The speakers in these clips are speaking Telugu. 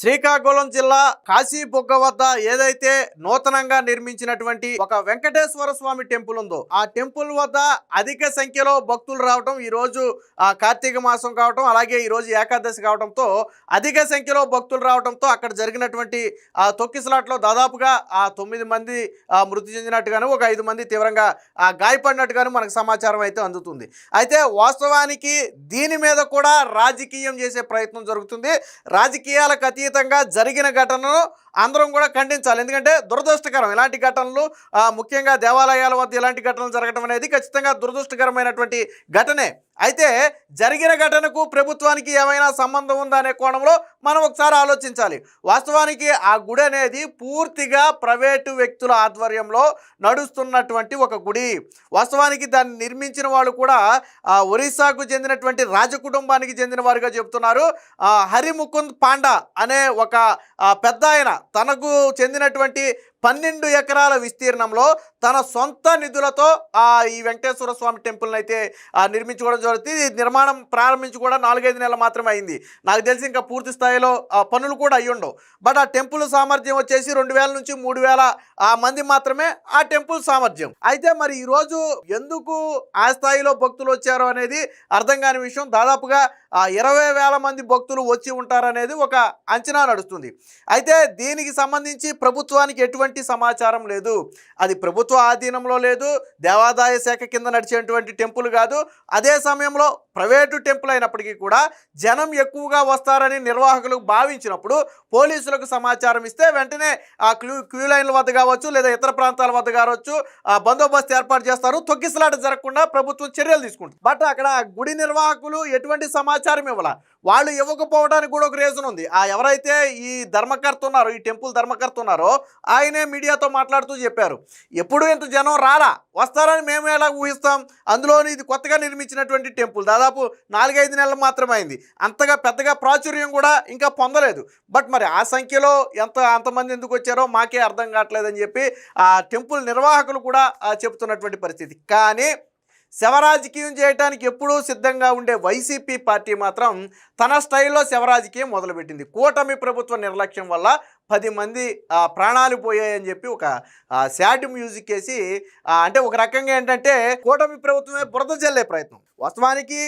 శ్రీకాకుళం జిల్లా కాశీబుగ్గ వద్ద ఏదైతే నూతనంగా నిర్మించినటువంటి ఒక వెంకటేశ్వర స్వామి టెంపుల్ ఉందో ఆ టెంపుల్ వద్ద అధిక సంఖ్యలో భక్తులు రావటం ఈ రోజు కార్తీక మాసం కావటం అలాగే ఈ రోజు ఏకాదశి కావడంతో అధిక సంఖ్యలో భక్తులు రావడంతో అక్కడ జరిగినటువంటి ఆ తొక్కిసలాట్లో దాదాపుగా ఆ తొమ్మిది మంది మృతి చెందినట్టుగాను ఒక ఐదు మంది తీవ్రంగా గాయపడినట్టుగాను మనకు సమాచారం అయితే అందుతుంది. అయితే వాస్తవానికి దీని మీద కూడా రాజకీయం చేసే ప్రయత్నం జరుగుతుంది. రాజకీయాలకు అతీతంగా జరిగిన ఘటనను అందరం కూడా ఖండించాలి. ఎందుకంటే దురదృష్టకరం. ఇలాంటి ఘటనలు ముఖ్యంగా దేవాలయాల వద్ద ఇలాంటి ఘటనలు జరగడం అనేది ఖచ్చితంగా దురదృష్టకరమైనటువంటి ఘటనే. అయితే జరిగిన ఘటనకు ప్రభుత్వానికి ఏమైనా సంబంధం ఉందా అనే కోణంలో మనం ఒకసారి ఆలోచించాలి. వాస్తవానికి ఆ గుడి అనేది పూర్తిగా ప్రైవేటు వ్యక్తుల ఆధ్వర్యంలో నడుస్తున్నటువంటి ఒక గుడి. వాస్తవానికి దాన్ని నిర్మించిన వాళ్ళు కూడా ఒరిస్సాకు చెందినటువంటి రాజకుటుంబానికి చెందిన వారుగా చెబుతున్నారు హరిముకుంద్ పాండా అనే ఒక పెద్ద ఆయన తనకు చెందినటువంటి పన్నెండు ఎకరాల విస్తీర్ణంలో తన సొంత నిధులతో ఆ ఈ వెంకటేశ్వర స్వామి టెంపుల్ని అయితే నిర్మించుకోవడం జరుగుతుంది. ఇది నిర్మాణం ప్రారంభించి కూడా నాలుగైదు నెలలు మాత్రమే అయింది. నాకు తెలిసి ఇంకా పూర్తి స్థాయిలో ఆ, పనులు కూడా అయ్యుండవు బట్ ఆ టెంపుల్ సామర్థ్యం వచ్చేసి రెండు వేల నుంచి మూడు వేల ఆ మంది మాత్రమే ఆ టెంపుల్ సామర్థ్యం. అయితే మరి ఈరోజు ఎందుకు ఆ స్థాయిలో భక్తులు వచ్చారో అనేది అర్థం కాని విషయం. దాదాపుగా ఇరవై వేల మంది భక్తులు వచ్చి ఉంటారనేది ఒక అంచనా నడుస్తుంది. అయితే దీనికి సంబంధించి ప్రభుత్వానికి ఎటువంటి సమాచారం లేదు. అది ప్రభుత్వ ఆధీనంలో లేదు. దేవాదాయ శాఖ కింద నడిచేటువంటి టెంపుల్ కాదు. అదే సమయంలో ప్రైవేటు టెంపుల్ అయినప్పటికీ కూడా జనం ఎక్కువగా వస్తారని నిర్వాహకులు భావించినప్పుడు పోలీసులకు సమాచారం ఇస్తే వెంటనే ఆ క్యూ క్యూ లైన్ల వద్ద కావచ్చు లేదా ఇతర ప్రాంతాల వద్ద కావచ్చు ఆ బందోబస్తు ఏర్పాటు చేస్తారు. తొక్కిసలాట జరగకుండా ప్రభుత్వం చర్యలు తీసుకుంటుంది. బట్ అక్కడ గుడి నిర్వాహకులు ఎటువంటి సమాచారం ఇవ్వాల. వాళ్ళు ఇవ్వకపోవడానికి కూడా ఒక రీజన్ ఉంది. ఆ ఎవరైతే ఈ ధర్మకర్త ఉన్నారో ఈ టెంపుల్ ధర్మకర్త ఉన్నారో ఆయనే మీడియాతో మాట్లాడుతూ చెప్పారు. ఎప్పుడు ఇంత జనం రారా వస్తారని మేము ఎలా ఊహిస్తాం? అందులోని ఇది కొత్తగా నిర్మించినటువంటి టెంపుల్. దాదాపు నాలుగైదు నెలలు మాత్రమే అయింది. అంతగా పెద్దగా ప్రాచుర్యం కూడా ఇంకా పొందలేదు. బట్ మరి ఆ సంఖ్యలో ఎంత అంతమంది ఎందుకు వచ్చారో మాకే అర్థం కావట్లేదని చెప్పి ఆ టెంపుల్ నిర్వాహకులు కూడా చెబుతున్నటువంటి చెప్తున్నటువంటి పరిస్థితి. కానీ శవరాజకీయం చేయడానికి ఎప్పుడూ సిద్ధంగా ఉండే వైసీపీ పార్టీ మాత్రం తన స్టైల్లో శవరాజకీయం మొదలుపెట్టింది. కూటమి ప్రభుత్వ నిర్లక్ష్యం వల్ల పది మంది ప్రాణాలు పోయాయని చెప్పి ఒక శాడ్ మ్యూజిక్ వేసి అంటే ఒక రకంగా ఏంటంటే కూటమి ప్రభుత్వమే బురద జల్లే ప్రయత్నం. వాస్తవానికి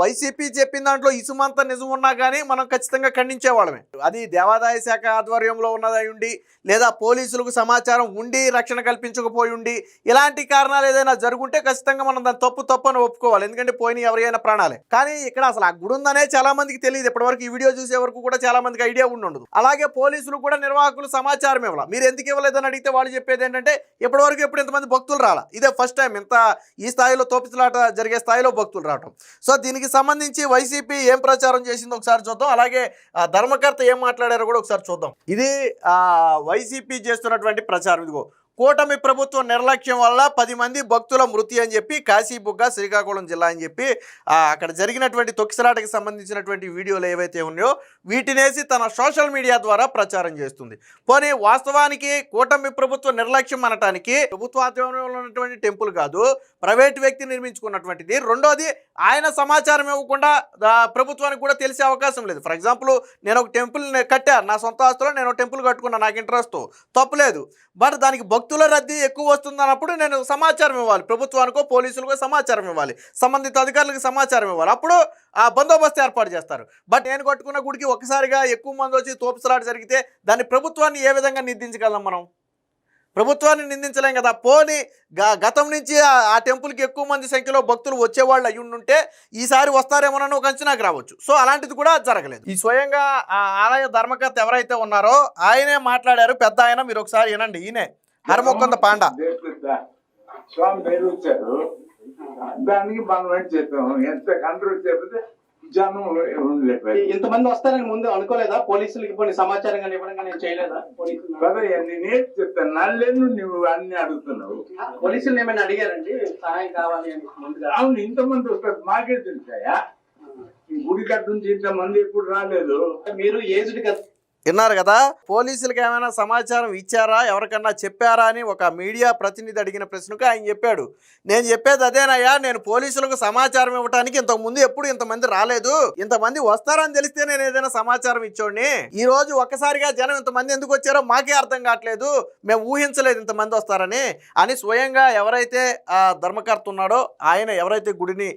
వైసీపీ చెప్పిన దాంట్లో ఇసుమంత నిజం ఉన్నా కానీ మనం ఖచ్చితంగా ఖండించేవాళ్ళమే. అది దేవాదాయ శాఖ ఆధ్వర్యంలో ఉన్నదై ఉండి లేదా పోలీసులకు సమాచారం ఉండి రక్షణ కల్పించకపోయి ఉండి ఇలాంటి కారణాలు ఏదైనా జరుగుంటే ఖచ్చితంగా మనం దాన్ని తప్పు తప్పు అని ఒప్పుకోవాలి. ఎందుకంటే పోయిన ఎవరైనా ప్రాణాలే. కానీ ఇక్కడ అసలు ఆ గుడి ఉందనే చాలా మందికి తెలియదు. ఇప్పటివరకు ఈ వీడియో చూసే వరకు కూడా చాలా మందికి ఐడియా ఉండదు. అలాగే పోలీసులు కూడా నిర్వాహకులు సమాచారం ఇవ్వాలి? మీరు ఎందుకు ఇవ్వలేదని అడిగితే వాళ్ళు చెప్పేది ఏంటంటే ఇప్పటివరకు ఎప్పుడు ఇంతమంది భక్తులు రాలా? ఇదే ఫస్ట్ టైం ఇంత ఈ స్థాయిలో తోపిసలాట జరిగే స్థాయిలో భక్తులు రావటం. సో దీనికి సంబంధించి వైసీపీ ఏం ప్రచారం చేసిందో ఒకసారి చూద్దాం. అలాగే ఆ, ధర్మకర్త ఏం మాట్లాడారో కూడా ఒకసారి చూద్దాం. ఇది ఆ, వైసీపీ చేస్తున్నటువంటి ప్రచారం. ఇదిగో కూటమి ప్రభుత్వం నిర్లక్ష్యం వల్ల పది మంది భక్తుల మృతి అని చెప్పి కాశీబుగ్గ శ్రీకాకుళం జిల్లా అని చెప్పి అక్కడ జరిగినటువంటి తొక్కిసలాటకి సంబంధించినటువంటి వీడియోలు ఏవైతే ఉన్నాయో వీటినేసి తన సోషల్ మీడియా ద్వారా ప్రచారం చేస్తుంది. పోనీ వాస్తవానికి కూటమి ప్రభుత్వ నిర్లక్ష్యం అనటానికి ప్రభుత్వ ఆధ్వర్యంలో ఉన్నటువంటి టెంపుల్ కాదు ప్రైవేట్ వ్యక్తి నిర్మించుకున్నటువంటిది. రెండోది ఆయన సమాచారం ఇవ్వకుండా ప్రభుత్వానికి కూడా తెలిసే అవకాశం లేదు. ఫర్ ఎగ్జాంపుల్ నేను ఒక టెంపుల్ కట్టా నా సొంత ఆస్తులో నేను ఒక టెంపుల్ కట్టుకున్నా నాకు ఇంట్రెస్ట్. తప్పులేదు బట్ దానికి భక్తుల భక్తుల రద్దీ ఎక్కువ వస్తుంది అన్నప్పుడు నేను సమాచారం ఇవ్వాలి. ప్రభుత్వానికో పోలీసులకో సమాచారం ఇవ్వాలి. సంబంధిత అధికారులకు సమాచారం ఇవ్వాలి. అప్పుడు ఆ బందోబస్తు ఏర్పాటు చేస్తారు. బట్ నేను కట్టుకున్న గుడికి ఒకసారిగా ఎక్కువ మంది వచ్చి తోపుసలాట జరిగితే దాన్ని ప్రభుత్వాన్ని ఏ విధంగా నిందించగలం మనం? ప్రభుత్వాన్ని నిందించలేం కదా. పోని గ- గతం నుంచి ఆ- ఆ టెంపుల్కి ఎక్కువ మంది సంఖ్యలో భక్తులు వచ్చేవాళ్ళు అయి ఉంటే ఈసారి వస్తారేమోనని ఒక అంచనాకు రావచ్చు. సో అలాంటిది కూడా జరగలేదు. ఈ స్వయంగా ఆ ఆలయ ధర్మకర్త ఎవరైతే ఉన్నారో ఆయనే మాట్లాడారు. పెద్ద ఆయన మీరు ఒకసారి వినండి. ఈయనే. హరమొక్కంద పాండా. స్వామి నిరూపించారు దానికి మనం ఏం చేస్తాం? ఎంత కంట్రోల్ జనం ఉండలేకపోయారు ఇంతమంది వస్తారని ముందు అనుకోలేదా? పోలీసులకి కొన్ని సమాచారం కానీ ఇవ్వడం కానీ చేయలేదా? కదా నేను చెప్తాను. నల్లేను నువ్వు అన్ని అడుగుతున్నావు? పోలీసులు ఏమైనా అడిగారండి? సహాయం కావాలి అని ముందుగా. అవును ఇంతమంది వస్తారు. మాకే తెలిసాయా? ఈ గుడి కట్టు నుంచి ఇంతమంది ఎప్పుడు రాలేదు. మీరు ఏజ్డ్ కదా? విన్నారు కదా? పోలీసులకు ఏమైనా సమాచారం ఇచ్చారా? ఎవరికన్నా చెప్పారా అని ఒక మీడియా ప్రతినిధి అడిగిన ప్రశ్నకు ఆయన చెప్పాడు. నేను చెప్పేది అదేనయ్యా నేను పోలీసులకు సమాచారం ఇవ్వడానికి ఇంతకు ముందు ఎప్పుడు ఇంతమంది రాలేదు. ఇంతమంది వస్తారని తెలిస్తే నేను ఏదైనా సమాచారం ఇచ్చోడిని ఈ రోజు ఒక్కసారిగా జనం ఇంతమంది ఎందుకు వచ్చారో మాకే అర్థం కావట్లేదు. మేము ఊహించలేదు ఇంతమంది వస్తారని అని స్వయంగా ఎవరైతే ధర్మకర్త ఉన్నాడో ఆయన ఎవరైతే గుడిని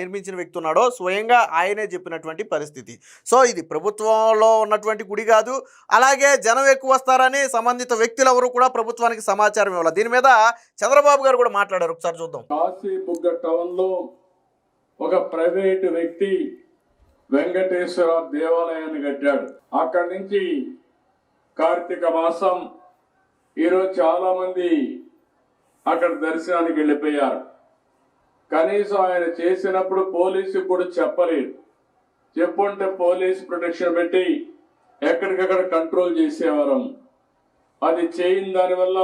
నిర్మించిన వ్యక్తి ఉన్నాడో స్వయంగా ఆయనే చెప్పినటువంటి పరిస్థితి. సో ఇది ప్రభుత్వంలో ఉన్నటువంటి గుడి కాదు. అలాగే జనం ఎక్కువ వస్తారని సంబంధిత వ్యక్తులు ఎవరు కూడా ప్రభుత్వానికి సమాచారం ఇవ్వాలి. దీని మీద చంద్రబాబు గారు కూడా మాట్లాడారు. ఒకసారి చూద్దాం. కాశీబుగ్గ టౌన్లో ఒక ప్రైవేటు వ్యక్తి వెంకటేశ్వర దేవాలయాన్ని కట్టాడు. అక్కడి నుంచి కార్తీక మాసం ఈరోజు చాలా మంది అక్కడ దర్శనానికి వెళ్ళిపోయారు. కనీసం ఆయన చేసినప్పుడు పోలీసు కూడా చెప్పలేదు. చెప్పుంటే పోలీస్ ప్రొటెక్షన్ పెట్టి ఎక్కడికక్కడ కంట్రోల్ చేసేవారం అది చేయని దానివల్ల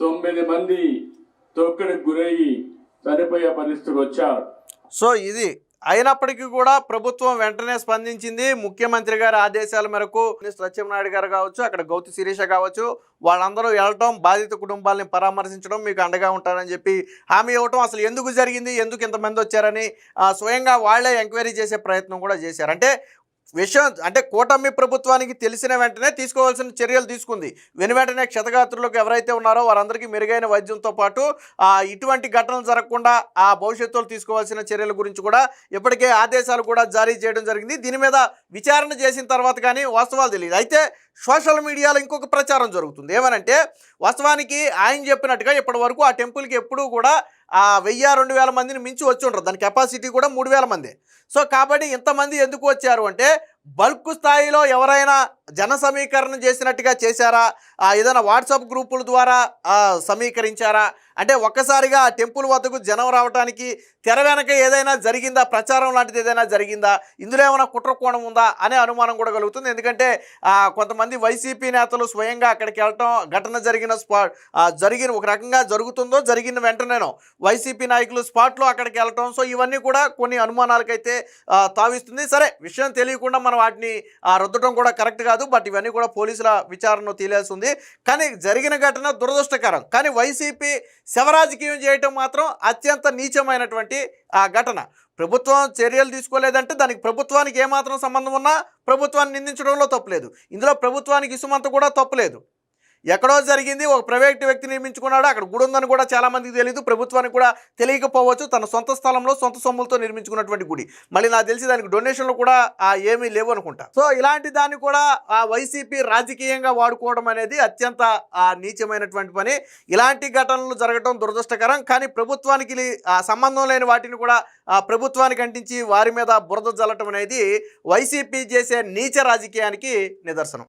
తొమ్మిది మంది తొక్కడికి గురయ్యి చనిపోయే పరిస్థితికి వచ్చారు. సో ఇది అయినప్పటికీ కూడా ప్రభుత్వం వెంటనే స్పందించింది. ముఖ్యమంత్రి గారి ఆదేశాల మేరకు సత్యనారాయణ గారు కావచ్చు అక్కడ గౌతి శిరీష కావచ్చు వాళ్ళందరూ వెళ్ళటం బాధిత కుటుంబాలని పరామర్శించడం మీకు అండగా ఉంటారని చెప్పి హామీ ఇవ్వటం అసలు ఎందుకు జరిగింది ఎందుకు ఇంతమంది వచ్చారని ఆ, స్వయంగా వాళ్ళే ఎంక్వైరీ చేసే ప్రయత్నం కూడా చేశారు. అంటే విషయం అంటే కూటమి ప్రభుత్వానికి తెలిసిన వెంటనే తీసుకోవాల్సిన చర్యలు తీసుకుంది. వెను వెంటనే క్షతగాత్రులకు ఎవరైతే ఉన్నారో వారందరికీ మెరుగైన వైద్యంతో పాటు ఇటువంటి ఘటనలు జరగకుండా ఆ భవిష్యత్తులో తీసుకోవాల్సిన చర్యల గురించి కూడా ఇప్పటికే ఆదేశాలు కూడా జారీ చేయడం జరిగింది. దీని మీద విచారణ చేసిన తర్వాత కానీ వాస్తవాలు తెలియదు. అయితే సోషల్ మీడియాలో ఇంకొక ప్రచారం జరుగుతుంది. ఏమనంటే వాస్తవానికి ఆయన చెప్పినట్టుగా ఇప్పటి వరకు ఆ టెంపుల్కి ఎప్పుడూ కూడా ఆ వెయ్యి రెండు వేల మందిని మించి వచ్చి ఉండరు. దాని కెపాసిటీ కూడా మూడు వేల మంది. సో కాబట్టి ఇంతమంది ఎందుకు వచ్చారు అంటే బల్క్ స్థాయిలో ఎవరైనా జన సమీకరణ చేసినట్టుగా చేశారా? ఏదైనా వాట్సాప్ గ్రూపుల ద్వారా సమీకరించారా? అంటే ఒక్కసారిగా ఆ టెంపుల్ వద్దకు జనం రావడానికి తెర వెనక ఏదైనా జరిగిందా? ప్రచారం లాంటిది ఏదైనా జరిగిందా? ఇందులో ఏమైనా కుట్రకోణం ఉందా? అనే అనుమానం కూడా కలుగుతుంది. ఎందుకంటే కొంతమంది వైసీపీ నేతలు స్వయంగా అక్కడికి వెళ్ళటం ఘటన జరిగిన స్పా జరిగిన ఒక రకంగా జరుగుతుందో జరిగిన వెంటనేనో వైసీపీ నాయకులు స్పాట్లో అక్కడికి వెళ్ళటం. సో ఇవన్నీ కూడా కొన్ని అనుమానాలకైతే తావిస్తుంది. సరే విషయం తెలియకుండా మనం వాటిని ఆ, రుద్దటం కూడా కరెక్ట్ కాదు. బట్ ఇవన్నీ కూడా పోలీసుల విచారణ తేలాల్సి ఉంది కానీ జరిగిన ఘటన దురదృష్టకరం. కానీ వైసీపీ శవరాజకీయం చేయటం మాత్రం అత్యంత నీచమైనటువంటి ఆ ఘటన. ప్రభుత్వం చర్యలు తీసుకోలేదంటే దానికి ప్రభుత్వానికి ఏమాత్రం సంబంధం ఉన్నా ప్రభుత్వాన్ని నిందించడంలో తప్పులేదు. ఇందులో ప్రభుత్వానికి ఇసుమంత కూడా తప్పులేదు. ఎక్కడో జరిగింది ఒక ప్రైవేట్ వ్యక్తి నిర్మించుకున్నాడు అక్కడ గుడి ఉందని కూడా చాలా మందికి తెలియదు ప్రభుత్వానికి కూడా తెలియకపోవచ్చు తన సొంత స్థలంలో సొంత సొమ్ములతో నిర్మించుకున్నటువంటి గుడి. మళ్ళీ నాకు తెలిసి దానికి డొనేషన్లు కూడా ఆ, ఏమీ లేవు అనుకుంటా. సో ఇలాంటి దాన్ని కూడా ఆ వైసీపీ రాజకీయంగా వాడుకోవడం అనేది అత్యంత నీచమైనటువంటి పని. ఇలాంటి ఘటనలు జరగడం దురదృష్టకరం కానీ ప్రభుత్వానికి సంబంధం లేని వాటిని కూడా ఆ, ప్రభుత్వానికి అంటించి వారి మీద బురద జల్లటం అనేది వైసీపీ చేసే నీచ రాజకీయానికి నిదర్శనం.